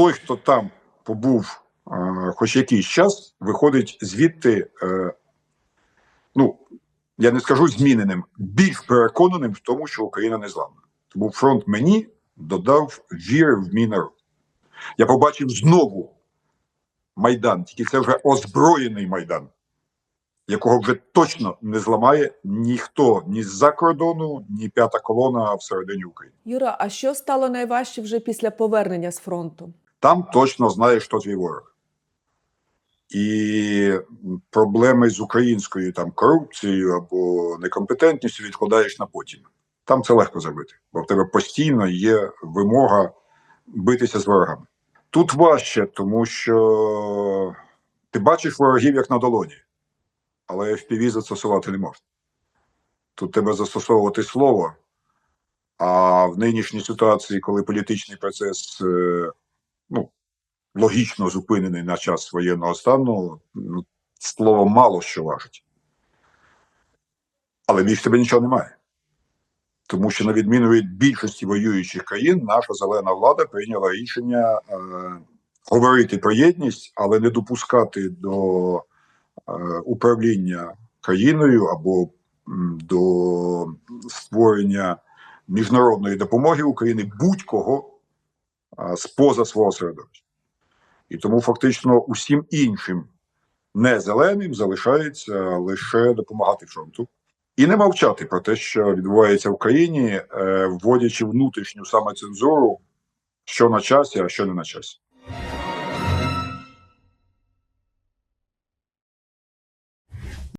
той, хто там побув е, хоч якийсь час, виходить звідти, е, ну я не скажу зміненим, більш переконаним в тому, що Україна не зламна. Тому фронт мені додав віри в мій народ. Я побачив знову Майдан, тільки це вже озброєний Майдан, якого вже точно не зламає ніхто ні з-за кордону, ні п'ята колона всередині України. Юра, а що стало найважче вже після повернення з фронту? Там точно знаєш, хто твій ворог. І проблеми з українською там корупцією або некомпетентністю відкладаєш на потім. Там це легко зробити, бо в тебе постійно є вимога битися з ворогами. Тут важче, тому що ти бачиш ворогів як на долоні, але FPV застосувати не можна. Тут треба застосовувати слово. А в нинішній ситуації, коли політичний процес е, ну, логічно зупинений на час воєнного стану, ну, слово мало що важить. Але більш тебе нічого немає. Тому що, на відміну від більшості воюючих країн, наша зелена влада прийняла рішення е, говорити про єдність, але не допускати до е, управління країною або до створення міжнародної допомоги України будь-кого а, з-поза свого середовища. І тому фактично усім іншим не зеленим залишається лише допомагати фронту і не мовчати про те, що відбувається в країні, е, вводячи внутрішню самоцензуру, що на часі, а що не на часі.